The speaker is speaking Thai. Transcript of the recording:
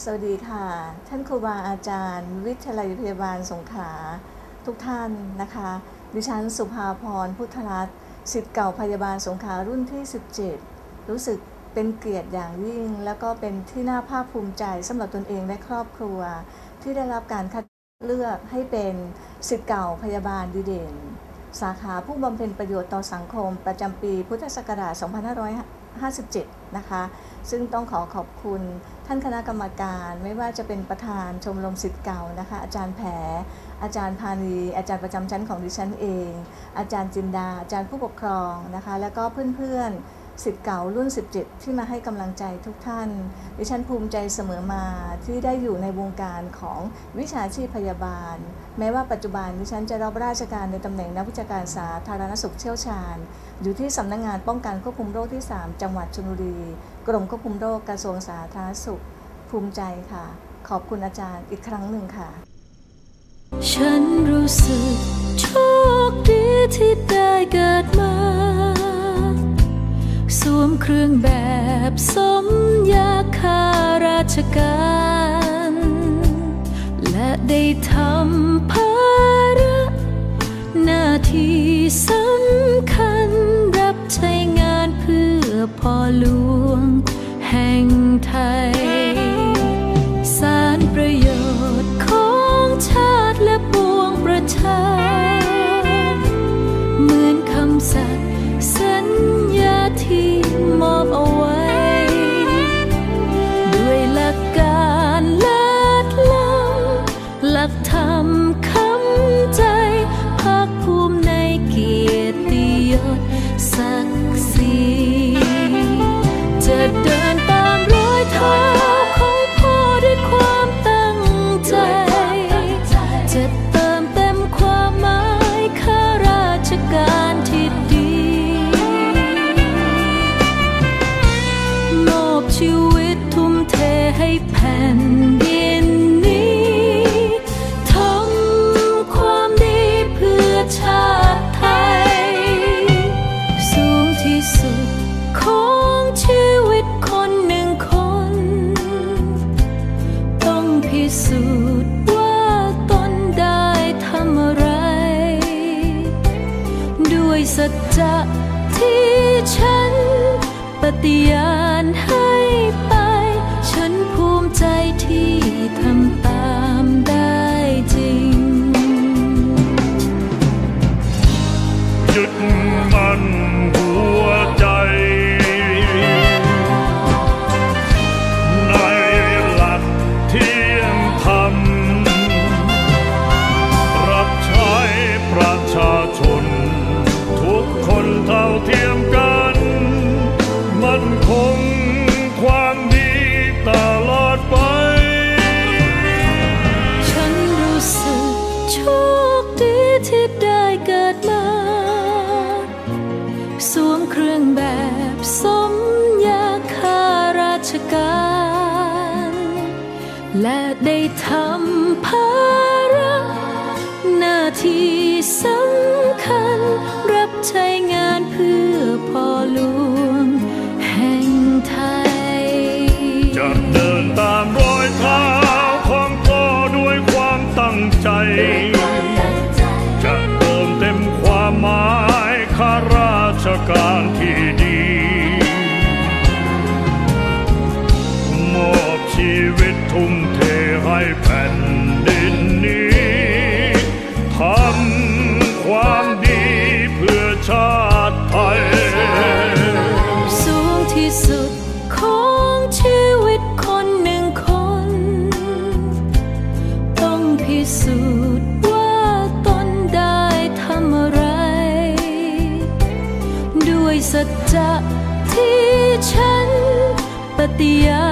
สวัสดีค่ะ ท่านครูบาอาจารย์ วิทยาลัยพยาบาลสงขลาทุกท่านนะคะ ดิฉันสุภาพรพุทธรัตน์สิทธิ์เก่าพยาบาลสงขลารุ่นที่ 17 รู้สึกเป็นเกียรติอย่างยิ่ง แล้วก็เป็นที่น่าภาคภูมิใจสำหรับตนเองและครอบครัว ที่ได้รับการคัดเลือกให้เป็นสิทธิ์เก่าพยาบาลดีเด่น สาขาผู้บำเพ็ญประโยชน์ต่อสังคม ประจำปีพุทธศักราช 2557 นะคะ ซึ่งต้องขอขอบคุณานคณะกรรมการไม่ว่าจะเป็นประธานชมรมสิทธิ์เก่านะคะ อาจารย์แผลอาจารย์พานีอาจารย์ประจำชั้นของดิฉันเอง อาจารย์จินดา อาจารย์ผู้ปกครองนะคะ แล้วก็เพื่อนๆ สิทธิ์เก่ารุ่น 17 ที่มาให้กำลังใจทุกท่าน ดิฉันภูมิใจเสมอมาที่ได้อยู่ในวงการของวิชาชีพพยาบาล แม้ว่าปัจจุบันดิฉันจะรับราชการในตำแหน่งนักวิชาการสาธารณสุขเชี่ยวชาญ อยู่ที่สำนักงงานป้องกันควบคุมโรคที่ 3 จังหวัดชลบุรี กรมควบคุมโรคกระทรวงสาธารณสุข ภูมิใจค่ะ ขอบคุณอาจารย์อีกครั้งหนึ่งค่ะ ฉันรู้สึกโชคดีที่ได้เกิดมา สวมเครื่องแบบสมยาคาราชการ และได้ทำภาระหน้าที่สำคัญรับใช้งานเพื่อพ่อหลวง ป วมเครื่องแบบสมยาข้าราชการ และได้ทำภา ป